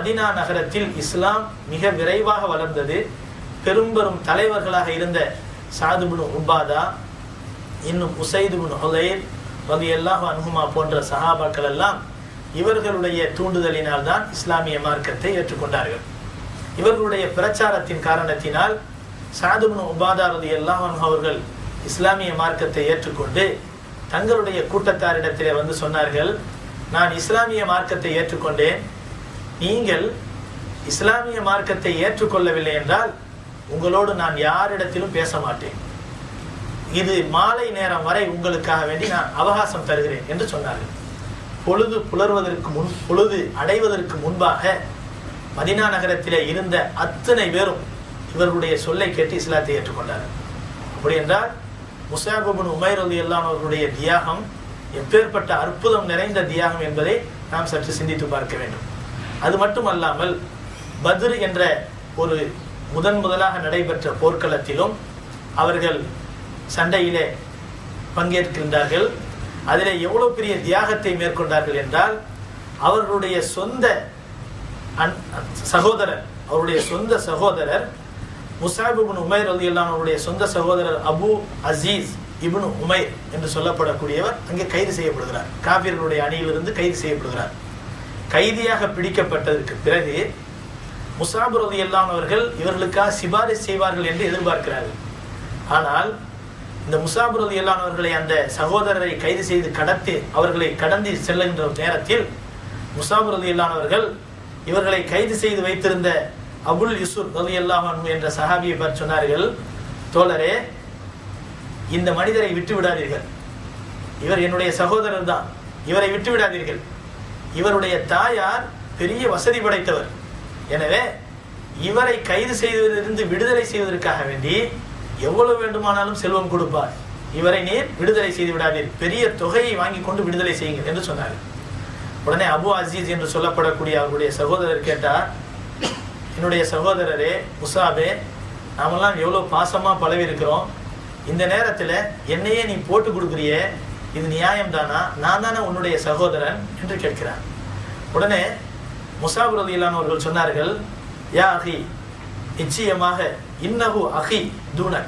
Medina நகரத்தில் இஸ்லாம் மிக விரைவாக வளர்ந்தது. பெரும்பெரும் தலைவர்களாக இருந்த சாதுபுனு உபாதா இன்னும் உசைதுபுன் ஹுலைர் வகையெல்லாம் அனுகுமா போன்ற சஹாபாக்கள் எல்லாம் இவர்களுடைய தூண்டுதலினால் தான் இஸ்லாமிய மார்க்கத்தை ஏற்றுக்கொண்டார்கள். இவர்களுடைய பிரச்சாரத்தின் காரணத்தினால் சாதுபுன் உபாதா ரதி அல்லாஹ் அவர்கள் இஸ்லாமிய மார்க்கத்தை ஏற்றுக்கொண்டு தங்களுடைய கூட்டத்தாரிடத்திலே வந்து சொன்னார்கள் நான் இஸ்லாமிய மார்க்கத்தை ஏற்றுக்கொண்டேன். நீங்கள் இஸ்லாமிய மார்க்கத்தை ஏற்றுக்கொள்ளவில்லை என்றால் உங்களோடு நான் யாரிடத்திலும் பேச மாட்டேன். இது மாலை நேரம் வரை உங்களுக்காக வேண்டி நான் அவகாசம் தருகிறேன் என்று சொன்னார்கள். பொழுது புலர்வதற்கு முன் பொழுது அடைவதற்கு முன்பாக மதினா நகரத்திலே இருந்த அத்தனை பேரும் இவர்களுடைய சொல்லை கேட்டு இஸ்லாத்தை ஏற்றுக்கொண்டார்கள். அப்படி என்றால் முசாபுபின் உமைர் அலி அவர்களுடைய தியாகம் எப்பேற்பட்ட அற்புதம் நிறைந்த தியாகம் என்பதை நாம் சற்று சிந்தித்து பார்க்க வேண்டும். அது மட்டுமல்லாமல் பத்ர் என்ற ஒரு முதன் முதலாக நடைபெற்ற போர்க்களத்திலும் அவர்கள் சண்டையிலே பங்கேற்கின்றார்கள். அதிலே எவ்வளோ பெரிய தியாகத்தை மேற்கொண்டார்கள் என்றால் அவர்களுடைய சொந்த அன் சகோதரர் அவருடைய சொந்த சகோதரர் முசாபிபின் உமைர் இல்லாமல் அவருடைய சொந்த சகோதரர் அபு அசீஸ் இபின் உமைர் என்று சொல்லப்படக்கூடியவர் அங்கே கைது செய்யப்படுகிறார். காபிர்களுடைய அணியிலிருந்து கைது செய்யப்படுகிறார். கைதியாக பிடிக்கப்பட்டதற்கு பிறகு முசாபுர் அலி இவர்களுக்காக சிபாரிசு செய்வார்கள் என்று எதிர்பார்க்கிறார்கள். ஆனால் இந்த முசாபுர் அலி அந்த சகோதரரை கைது செய்து கடத்தி அவர்களை கடந்து செல்லுகின்ற நேரத்தில் முசாபுர் அலி இவர்களை கைது செய்து வைத்திருந்த அபுல் யூசுப் அலி அல்லாஹ் என்ற சஹாபியை பார்த்து சொன்னார்கள் தோழரே இந்த மனிதரை விட்டு விடாதீர்கள் இவர் என்னுடைய சகோதரர் தான். இவரை விட்டு விடாதீர்கள் இவருடைய தாயார் பெரிய வசதி படைத்தவர். எனவே இவரை கைது செய்வதிலிருந்து விடுதலை செய்வதற்காக வேண்டி எவ்வளவு வேண்டுமானாலும் செல்வம் கொடுப்பார். இவரை நீர் விடுதலை செய்து விடாதீர். பெரிய தொகையை வாங்கி கொண்டு விடுதலை செய்யுங்கள் என்று சொன்னார். உடனே அபு அசீஸ் என்று சொல்லப்படக்கூடிய அவருடைய சகோதரர் கேட்டார் என்னுடைய சகோதரரே முசாபே நாமெல்லாம் எவ்வளோ பாசமாக பழவி இருக்கிறோம் இந்த நேரத்தில் என்னையே நீ போட்டு கொடுக்குறியே. இது நியாயம் தானா நான் தானே உன்னுடைய சகோதரன் என்று கேட்கிறார் உடனே முசாபுர் அலிலானவர்கள் சொன்னார்கள் யா அகி நிச்சயமாக இன்னஹு அஹி தூணக்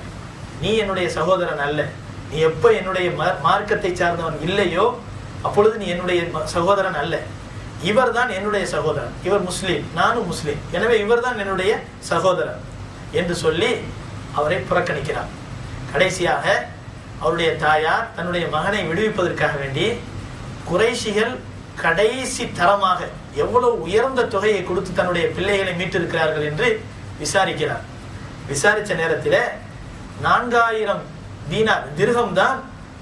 நீ என்னுடைய சகோதரன் அல்ல. நீ எப்போ என்னுடைய ம- மார்க்கத்தை சார்ந்தவன் இல்லையோ அப்பொழுது நீ என்னுடைய ம- சகோதரன் அல்ல. இவர்தான் என்னுடைய சகோதரன். இவர் முஸ்லீம் நானும் முஸ்லீம். எனவே இவர்தான் என்னுடைய சகோதரன். என்று சொல்லி அவரை புறக்கணிக்கிறார் கடைசியாக அவருடைய தாயார் தன்னுடைய மகனை விடுவிப்பதற்காக வேண்டி குறைஷிகள் கடைசி தரமாக எவ்வளவு உயர்ந்த தொகையை கொடுத்து தன்னுடைய பிள்ளைகளை மீட்டிருக்கிறார்கள் என்று விசாரிக்கிறார். விசாரித்த நேரத்தில் நான்காயிரம் தீனார் திருகம் தான்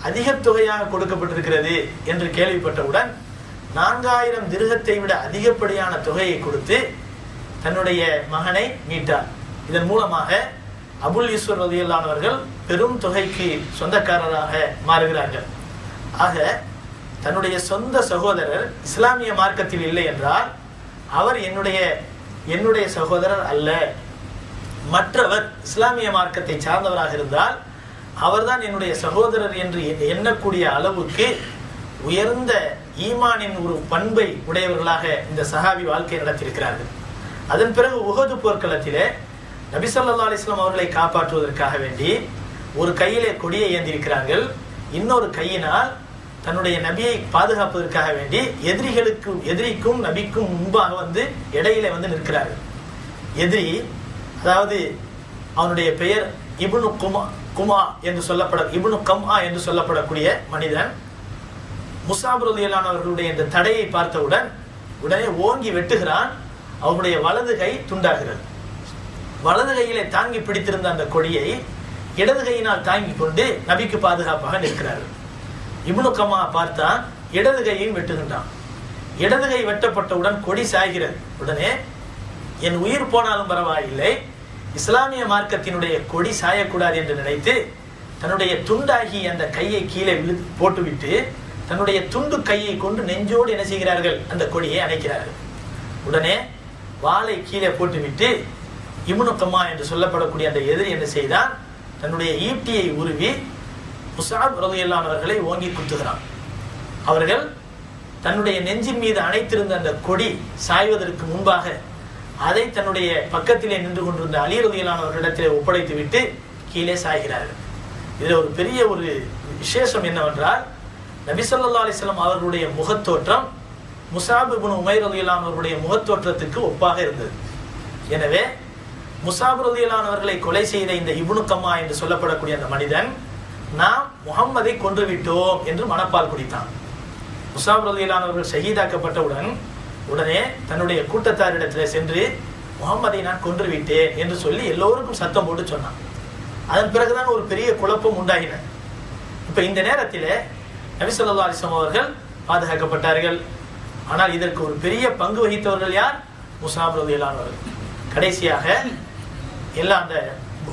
அதிக தொகையாக கொடுக்கப்பட்டிருக்கிறது என்று கேள்விப்பட்டவுடன் நான்காயிரம் திருகத்தை விட அதிகப்படியான தொகையை கொடுத்து தன்னுடைய மகனை மீட்டார். இதன் மூலமாக அபுல் ஈஸ்வர் ரதியல்லானவர்கள் பெரும் தொகைக்கு சொந்தக்காரராக மாறுகிறார்கள். ஆக தன்னுடைய சொந்த சகோதரர் இஸ்லாமிய மார்க்கத்தில் இல்லை என்றால் அவர் என்னுடைய என்னுடைய சகோதரர் அல்ல. மற்றவர் இஸ்லாமிய மார்க்கத்தை சார்ந்தவராக இருந்தால் அவர்தான் என்னுடைய சகோதரர் என்று எண்ணக்கூடிய அளவுக்கு உயர்ந்த ஈமானின் ஒரு பண்பை உடையவர்களாக இந்த சஹாபி வாழ்க்கை நடத்தியிருக்கிறார்கள். அதன் பிறகு உகது போர்க்களத்திலே நபி அலிஸ்லாம் அவர்களை காப்பாற்றுவதற்காக வேண்டி ஒரு கையிலே கொடியை ஏந்திருக்கிறார்கள். இன்னொரு கையினால் தன்னுடைய நபியை பாதுகாப்பதற்காக வேண்டி எதிரிகளுக்கு எதிரிக்கும் நபிக்கும் முன்பாக வந்து இடையிலே வந்து நிற்கிறார்கள். எதிரி அதாவது அவனுடைய பெயர் இபுனு குமா குமா என்று சொல்லப்பட இபுனு கம்ஆ என்று சொல்லப்படக்கூடிய மனிதன். முசாபுரதியலானவர்களுடைய இந்த தடையை பார்த்தவுடன் உடனே ஓங்கி வெட்டுகிறான். அவனுடைய வலது கை துண்டாகிறது. வலது கையிலே தாங்கி பிடித்திருந்த அந்த கொடியை இடது கையினால் தாங்கி கொண்டு நபிக்கு பாதுகாப்பாக நிற்கிறார்கள். இப்னு கமா பார்த்தான் இடது கையையும் வெட்டுகின்றான். இடது கை வெட்டப்பட்டவுடன் கொடி சாய்கிறது. உடனே என் உயிர் போனாலும் பரவாயில்லை. இஸ்லாமிய மார்க்கத்தினுடைய கொடி சாயக்கூடாது என்று நினைத்து தன்னுடைய துண்டாகி அந்த கையை கீழே விழு போட்டுவிட்டு தன்னுடைய துண்டு கையை கொண்டு நெஞ்சோடு என்ன செய்கிறார்கள்? அந்த கொடியை அணைக்கிறார்கள். உடனே வாளை கீழே போட்டுவிட்டு இமுனுக்கம்மா என்று சொல்லப்படக்கூடிய அந்த எதிரி என்ன செய்தான் தன்னுடைய ஈட்டியை உருவி முசாப் ரதையில்லானவர்களை ஓங்கி குத்துகிறான் அவர்கள் தன்னுடைய நெஞ்சின் மீது அணைத்திருந்த அந்த கொடி சாய்வதற்கு முன்பாக அதை தன்னுடைய பக்கத்திலே நின்று கொண்டிருந்த அலிரதியிலானவர்களிடத்திலே ஒப்படைத்து விட்டு கீழே சாய்கிறார்கள். இதில் ஒரு பெரிய ஒரு விசேஷம் என்னவென்றால் நபிசல்லா அலிஸ்லாம் அவர்களுடைய முகத்தோற்றம் முசாபு இப்னு உமைர் ரலியல்லாஹு முகத்தோற்றத்துக்கு ஒப்பாக இருந்தது. எனவே முசாபுருதியிலானவர்களை கொலை செய்த இந்த இப்னு கம்மா என்று சொல்லப்படக்கூடிய அந்த மனிதன் நாம் முகம்மதை கொன்று விட்டோம் என்று மனப்பால் குடித்தான். முசாப் ரலியல்லாஹு ஷஹீதாக்கப்பட்டவுடன் உடனே தன்னுடைய கூட்டத்தாரிடத்தில் சென்று முகம்மதை நான் கொன்று விட்டேன் என்று சொல்லி எல்லோருக்கும் சத்தம் போட்டு சொன்னான். அதன் பிறகுதான் ஒரு பெரிய குழப்பம் உண்டாகின இப்போ இந்த நேரத்தில் நபிசல்லா அலிசம் அவர்கள் பாதுகாக்கப்பட்டார்கள். ஆனால் இதற்கு ஒரு பெரிய பங்கு வகித்தவர்கள் யார்? முசாப் கடைசியாக எல்லாம் அந்த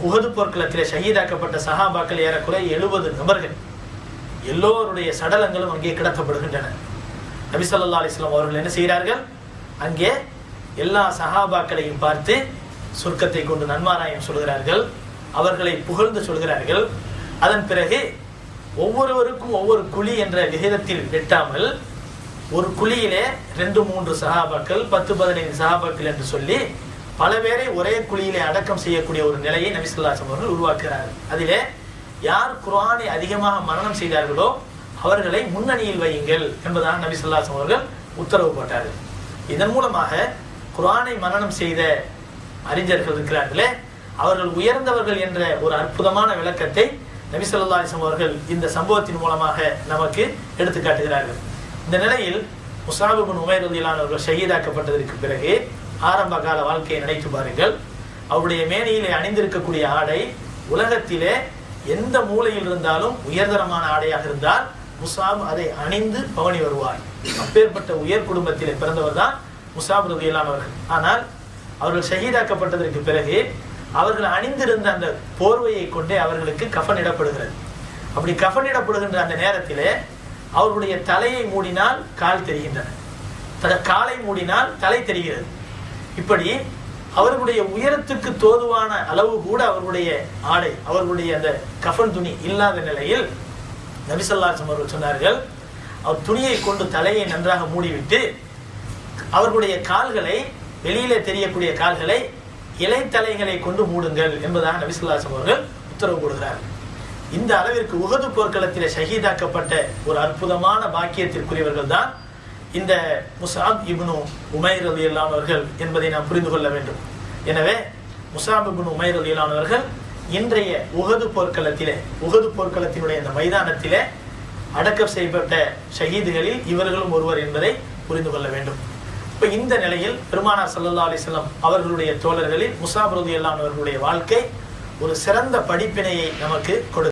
உகது போர்க்களத்திலே ஷஹீதாக்கப்பட்ட சஹாபாக்கள் ஏறக்குறை எழுபது நபர்கள். எல்லோருடைய சடலங்களும் அங்கே கிடத்தப்படுகின்றன நபிசல்லா அலிஸ்லாம் அவர்கள் என்ன செய்கிறார்கள்? அங்கே எல்லா சஹாபாக்களையும் பார்த்து சொர்க்கத்தை கொண்டு நன்மாராயம் சொல்கிறார்கள். அவர்களை புகழ்ந்து சொல்கிறார்கள். அதன் பிறகு ஒவ்வொருவருக்கும் ஒவ்வொரு குழி என்ற விகிதத்தில் வெட்டாமல் ஒரு குழியிலே ரெண்டு மூன்று சகாபாக்கள் பத்து பதினைந்து சகாபாக்கள் என்று சொல்லி பல பேரை ஒரே குழியிலே அடக்கம் செய்யக்கூடிய ஒரு நிலையை நபிசுல்லாசம் அவர்கள் உருவாக்குகிறார்கள். அதிலே யார் குரானை அதிகமாக மரணம் செய்தார்களோ அவர்களை முன்னணியில் வையுங்கள் என்பதாக நபிசுல்லாசம் அவர்கள் உத்தரவு போட்டார்கள். இதன் மூலமாக குரானை மரணம் செய்த அறிஞர்கள் இருக்கிறார்களே அவர்கள் உயர்ந்தவர்கள் என்ற ஒரு அற்புதமான விளக்கத்தை நபிசல்லாசம் அவர்கள் இந்த சம்பவத்தின் மூலமாக நமக்கு எடுத்து காட்டுகிறார்கள். இந்த நிலையில் முசாபுபின் உமேர் உமைர் அவர்கள் ஷஹீதாக்கப்பட்டதற்கு பிறகு ஆரம்ப கால வாழ்க்கையை நினைத்து பாருங்கள். அவருடைய மேனியிலே அணிந்திருக்கக்கூடிய ஆடை உலகத்திலே எந்த மூலையில் இருந்தாலும் உயர்தரமான ஆடையாக இருந்தால் முசாப் அதை அணிந்து பவனி வருவார். அப்பேற்பட்ட உயர் குடும்பத்திலே பிறந்தவர் தான் முசாப் ரதியலானவர்கள் ஆனால் அவர்கள் ஷஹீதாக்கப்பட்டதற்கு பிறகு அவர்கள் அணிந்திருந்த அந்த போர்வையை கொண்டே அவர்களுக்கு கஃனிடப்படுகிறது அப்படி கஃனிடப்படுகின்ற அந்த நேரத்திலே அவர்களுடைய தலையை மூடினால் கால் தெரிகின்றன. த- காலை மூடினால் தலை தெரிகிறது. இப்படி அவர்களுடைய உயரத்துக்கு தோதுவான அளவு கூட அவர்களுடைய ஆடை அவர்களுடைய அந்த கஃன் துணி இல்லாத நிலையில் நபிசல்லாசம் அவர்கள் சொன்னார்கள் அவர் துணியை கொண்டு தலையை நன்றாக மூடிவிட்டு அவர்களுடைய கால்களை வெளியிலே தெரியக்கூடிய கால்களை இலைத்தலைகளை கொண்டு மூடுங்கள் என்பதாக நபிசுல்லாசம் அவர்கள் உத்தரவு போடுகிறார்கள் இந்த அளவிற்கு உகது போர்க்களத்தில் ஷஹீதாக்கப்பட்ட ஒரு அற்புதமான பாக்கியத்திற்குரியவர்கள் தான் இந்த முசாப் இப்னு உமைர் அலி அல்லானவர்கள் என்பதை நாம் புரிந்து கொள்ள வேண்டும். எனவே முசாப் இப்னு உமைர் அலி அல்லானவர்கள் இன்றைய உகது போர்க்களத்திலே உகது போர்க்களத்தினுடைய இந்த மைதானத்திலே அடக்கம் செய்யப்பட்ட ஷஹீதுகளில் இவர்களும் ஒருவர் என்பதை புரிந்து கொள்ள வேண்டும். இப்போ இந்த நிலையில் பெருமானார் சல்லா அலைஹி அவர்களுடைய தோழர்களில் முசாப் ரதி அல்லானவர்களுடைய வாழ்க்கை ஒரு சிறந்த படிப்பினையை நமக்கு கொடு